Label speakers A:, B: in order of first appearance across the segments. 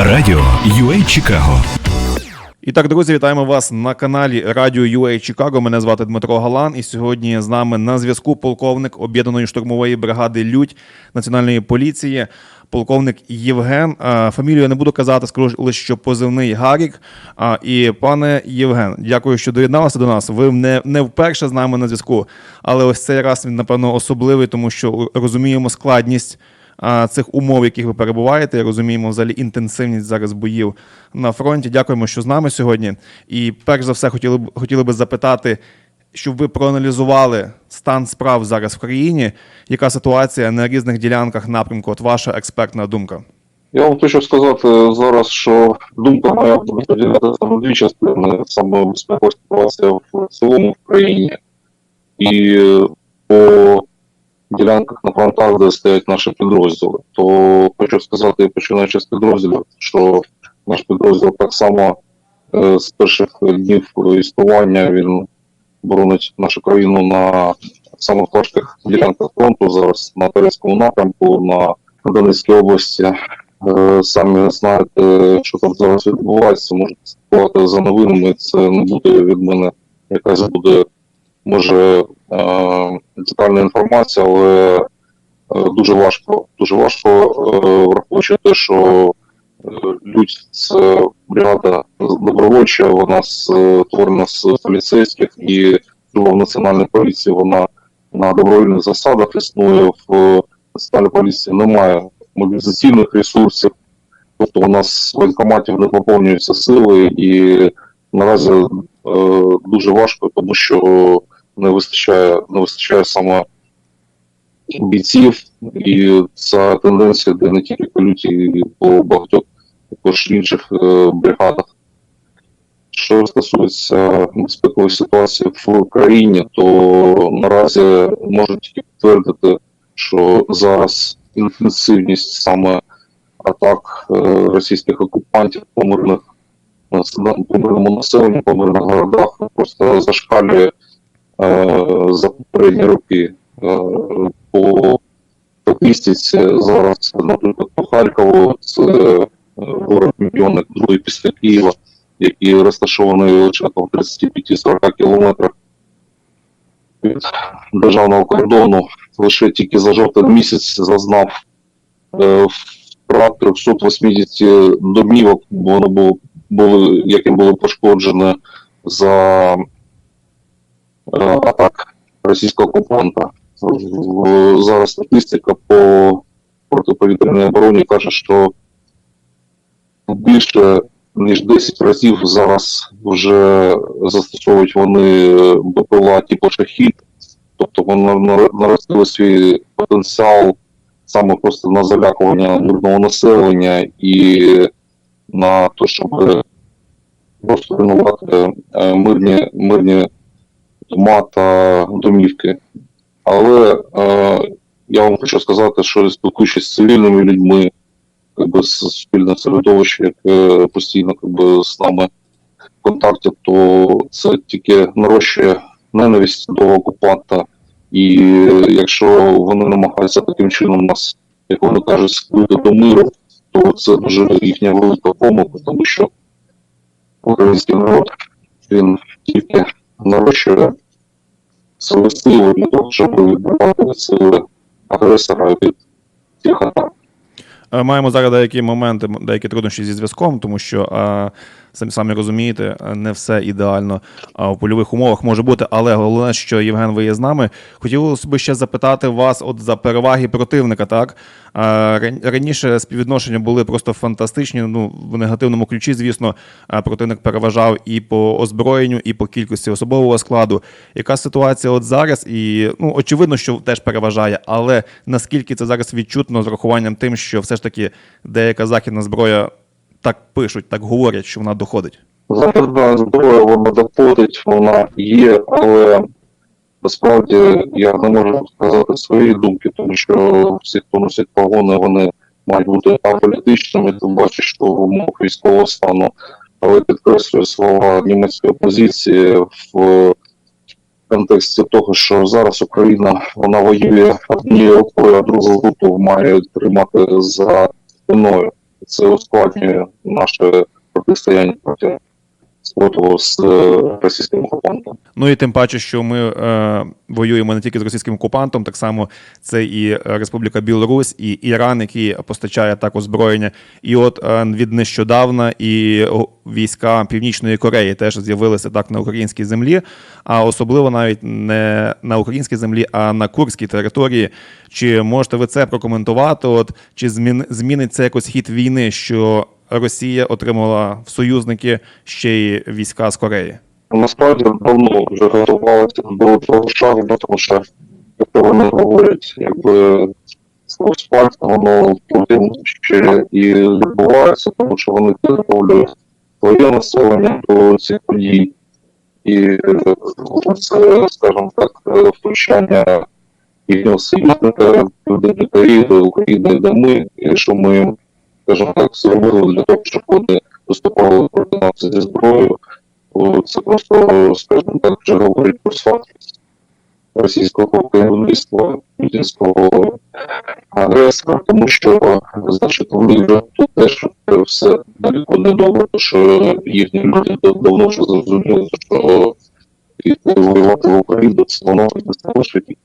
A: Радіо UA Чикаго.
B: І так, друзі, вітаємо вас на каналі Радіо UA Чикаго. Мене звати Дмитро Галан, і сьогодні з нами на зв'язку полковник об'єднаної штурмової бригади Людь Національної поліції, полковник Євген. Фамілію я не буду казати, скажу лише що позивний Гарік. І пане Євген, дякую, що доєдналися до нас. Ви не, не вперше з нами на зв'язку, але ось цей раз він напевно особливий, тому що розуміємо складність цих умов, в яких ви перебуваєте. Розуміємо взагалі інтенсивність зараз боїв на фронті. Дякуємо, що з нами сьогодні. І перш за все, хотіли б хотіли би запитати, щоб ви проаналізували стан справ зараз в країні. Яка ситуація на різних ділянках напрямку? От ваша експертна думка.
C: Я вам хочу сказати зараз, що думка моя буде поділятися на дві частини. Саме безпекова ситуація в цілому в країні і е, по ділянках на фронтах, де стоять наші підрозділи. То хочу сказати, починаючи з підрозділів, що наш підрозділ так само е, з перших днів існування він боронить нашу країну на самих важких ділянках фронту зараз на Турецькому напрямку, на Донецькій області. Е, Самі знаєте, що там зараз відбувається, можете слідкувати за новинами. Це не буде від мене якась буде, може, е, детальна інформація, але е, дуже важко. Дуже важко, е, враховуючи те, що Людь це бригада добровольча, вона створена з поліцейських і в національній поліції, вона на добровільних засадах існує в національній поліції немає мобілізаційних ресурсів, тобто у нас воєнкоматів не поповнюються сили, і наразі е, дуже важко, тому що не вистачає, не вистачає саме бійців, і ця тенденція, де не тільки по люті, по багатьох також інших е, бригадах. Що стосується безпекової ситуації в країні, то наразі можу тільки підтвердити, що зараз інтенсивність саме атак е, російських окупантів по мирних по мирному населенню, по мирних городах просто зашкалює за попередні роки. Е, по статистиці зараз, наприклад, по Харкову, це е, город мільйонник, другий після Києва, який розташований лише в 35-40 кілометрах від державного кордону. Лише тільки за жовтень місяць зазнав е, втрат 380 домівок, воно було, були, яким було пошкоджено за е, атак російського окупанта. Зараз статистика по протиповітряній обороні каже, що більше ніж 10 разів зараз вже застосовують вони е, БПЛА типу шахід, тобто вони нар- наростили свій потенціал саме просто на залякування мирного населення і на те, щоб просто е, мирні, мирні дома та домівки. Але е, я вам хочу сказати, що спілкуючись з цивільними людьми, якби з суспільним середовищем, яке постійно якби, з нами в контакті, то це тільки нарощує ненависть до окупанта. І якщо вони намагаються таким чином нас, як вони кажуть, склити до миру, то це дуже їхня велика помилка, тому що український народ він тільки нарощує свою силу для того, щоб відбивати сили агресора від цих атак.
B: Е, Маємо зараз деякі моменти, деякі труднощі зі зв'язком, тому що е, самі самі розумієте, не все ідеально в польових умовах може бути. Але головне, що Євген, ви є з нами. Хотілося б ще запитати вас, от за переваги противника. Так раніше співвідношення були просто фантастичні. Ну в негативному ключі, звісно, противник переважав і по озброєнню, і по кількості особового складу. Яка ситуація от зараз? І ну очевидно, що теж переважає, але наскільки це зараз відчутно з рахуванням тим, що все ж таки деяка західна зброя так пишуть, так говорять, що вона доходить.
C: Західна зброя вона доходить, вона є, але насправді я не можу сказати свої думки, тому що всі, хто носять погони, вони мають бути аполітичними, тим бачиш, що в умовах військового стану, але підкреслюю слова німецької опозиції в контексті того, що зараз Україна вона воює однією рукою, а другу руку має тримати за спиною. Це ускладнює наше протистояння проти спротиву з е, російським окупантом.
B: Ну і тим паче, що ми е, воюємо не тільки з російським окупантом, так само це і Республіка Білорусь, і Іран, який постачає так озброєння. І от е, від нещодавна і війська Північної Кореї теж з'явилися так на українській землі, а особливо навіть не на українській землі, а на курській території. Чи можете ви це прокоментувати? От чи змін, зміниться якось хід війни, що Росія отримала в союзники ще й війська з Кореї?
C: Насправді давно вже готувалися до того шагу, тому що, як то вони говорять, якби слово спальця, воно потім ще і відбувається, тому що вони підготовлюють своє населення до цих подій. І е, це, скажімо так, е, втручання їхнього союзника до території до України, де ми, що ми, скажімо так, зробили для того, щоб вони виступали проти нас зі зброєю. Це просто, скажімо так, вже говорить про слабкість російського керівництва, путінського агресора, тому що, значить, вони вже тут теж все далеко не добре, що їхні люди давно вже зрозуміли, що йти воювати в Україну це воно не залишить і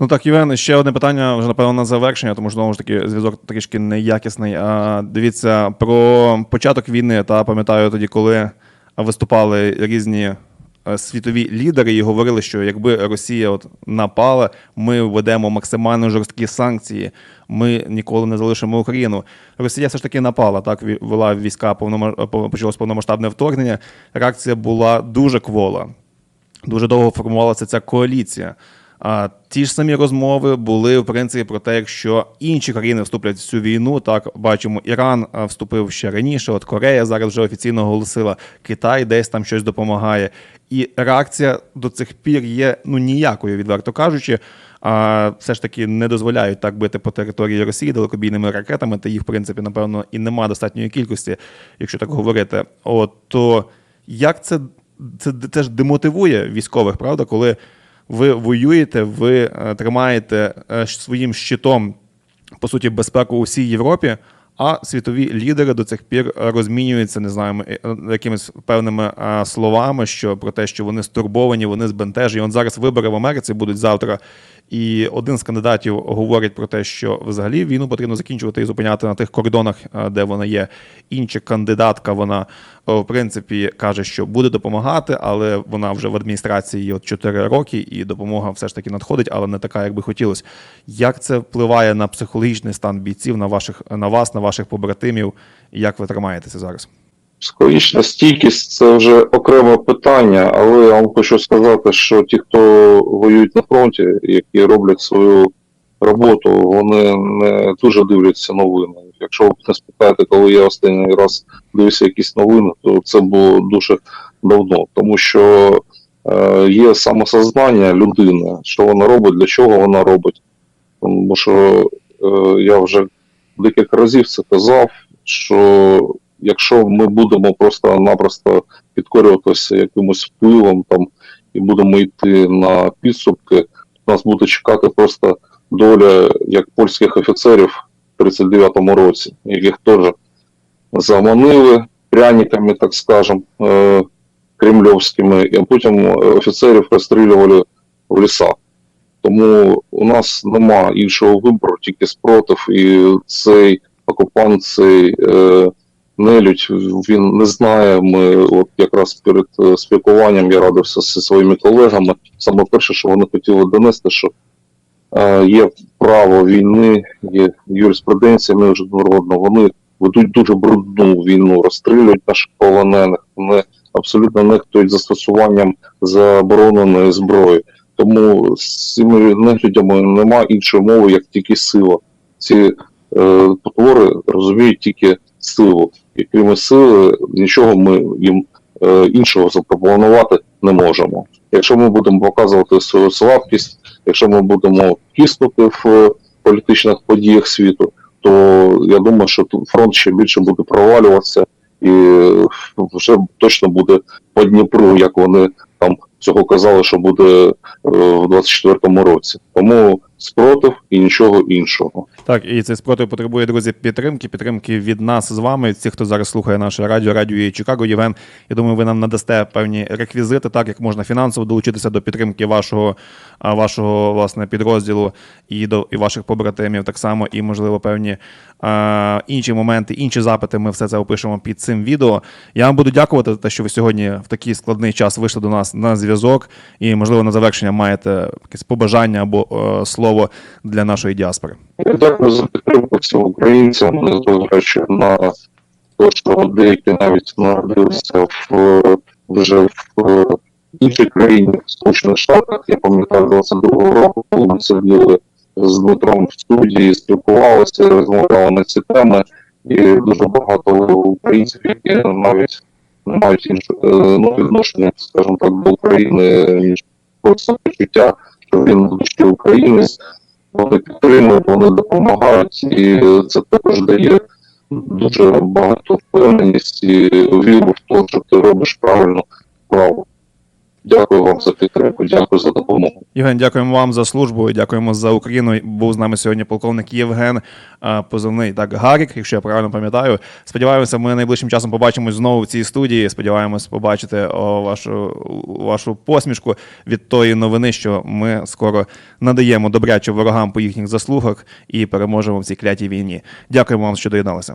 B: Ну так, Євген, ще одне питання вже напевно на завершення, тому що знову ж таки зв'язок трішки неякісний. А дивіться про початок війни. Та пам'ятаю тоді, коли виступали різні е, світові лідери і говорили, що якби Росія от напала, ми введемо максимально жорсткі санкції. Ми ніколи не залишимо Україну. Росія все ж таки напала. Так вела війська повнома- по- почалось повномасштабне вторгнення. Реакція була дуже квола дуже довго формувалася ця коаліція. А ті ж самі розмови були в принципі про те, якщо інші країни вступлять в цю війну. Так бачимо, Іран вступив ще раніше. От Корея зараз вже офіційно оголосила, Китай десь там щось допомагає. І реакція до цих пір є ну ніякою, відверто кажучи. А все ж таки не дозволяють так бити по території Росії далекобійними ракетами, та їх, в принципі, напевно, і нема достатньої кількості, якщо так говорити. От то як це це теж демотивує військових, правда, коли ви воюєте, ви е, тримаєте е, своїм щитом, по суті, безпеку у всій Європі, а світові лідери до цих пір е, розмінюються, не знаю, якимись певними словами, що про те, що вони стурбовані, вони збентежені. От зараз вибори в Америці будуть завтра. І один з кандидатів говорить про те, що взагалі війну потрібно закінчувати і зупиняти на тих кордонах, де вона є. Інша кандидатка, вона в принципі каже, що буде допомагати, але вона вже в адміністрації от 4 роки, і допомога все ж таки надходить, але не така, як би хотілося. Як це впливає на психологічний стан бійців, на ваших на вас, на ваших побратимів? Як ви тримаєтеся зараз?
C: Психологічна стійкість це вже окреме питання, але я вам хочу сказати, що ті, хто воюють на фронті, які роблять свою роботу, вони не дуже дивляться новини. Якщо ви не спитаєте, коли я останній раз дивився якісь новини, то це було дуже давно, тому що е, є самосознання людини, що вона робить, для чого вона робить. Тому що е, я вже декілька разів це казав, що якщо ми будемо просто-напросто підкорюватися якимось впливом там і будемо йти на підсумки, нас буде чекати просто доля як польських офіцерів в 39-му році, яких теж заманили пряниками, так скажем, е, кремльовськими, і потім офіцерів розстрілювали в лісах. Тому у нас нема іншого вибору, тільки спротив, і цей окупант, цей е, нелюдь, він не знає. Ми от якраз перед е, спілкуванням я радився зі своїми колегами. Саме перше, що вони хотіли донести, що є право війни, є юриспруденція міжнародна, вони ведуть дуже брудну війну, розстрілюють наших полонених, вони абсолютно нехтують застосуванням забороненої зброї. Тому з цими неглядями нема іншої мови, як тільки сила. Ці е, потвори розуміють тільки силу. І крім сили, нічого ми їм е, іншого запропонувати не можемо. Якщо ми будемо показувати свою слабкість, якщо ми будемо тіснути в е, політичних подіях світу, то я думаю, що фронт ще більше буде провалюватися і е, вже точно буде по Дніпру, як вони там цього казали, що буде е, в 24-му році. Тому спротив і нічого іншого.
B: Так, і цей спротив потребує, друзі, підтримки, підтримки від нас з вами, від хто зараз слухає наше радіо, радіо Чикаго. Євген, я думаю, ви нам надасте певні реквізити, так як можна фінансово долучитися до підтримки вашого, вашого власне підрозділу і до і ваших побратимів, так само, і можливо певні а, інші моменти, інші запити. Ми все це опишемо під цим відео. Я вам буду дякувати за те, що ви сьогодні в такий складний час вийшли до нас на зв'язок, і можливо на завершення маєте якесь побажання або е, слово для нашої діаспори.
C: Я за всім українцям, незважаючи на те, що деякі навіть народилися в вже в іншій країні, в Сполучених Штатах. Я пам'ятаю 22-го року, коли ми сиділи з Дмитром в студії, спілкувалися, розмовляли на ці теми, і дуже багато українців, які навіть не мають іншого е, ну, відношення, скажімо так, до України, ніж просто почуття, що він українець, вони підтримують, вони допомагають, і це також дає дуже багато впевненість і віру в те, що ти робиш правильно справу. Дякую вам за підтримку, дякую за допомогу.
B: Євген, дякуємо вам за службу, дякуємо за Україну. Був з нами сьогодні полковник Євген, позивний так Гарік, якщо я правильно пам'ятаю. Сподіваємося, ми найближчим часом побачимось знову в цій студії. Сподіваємось побачити вашу, вашу посмішку від тої новини, що ми скоро надаємо добряче ворогам по їхніх заслугах і переможемо в цій клятій війні. Дякуємо вам, що доєдналися.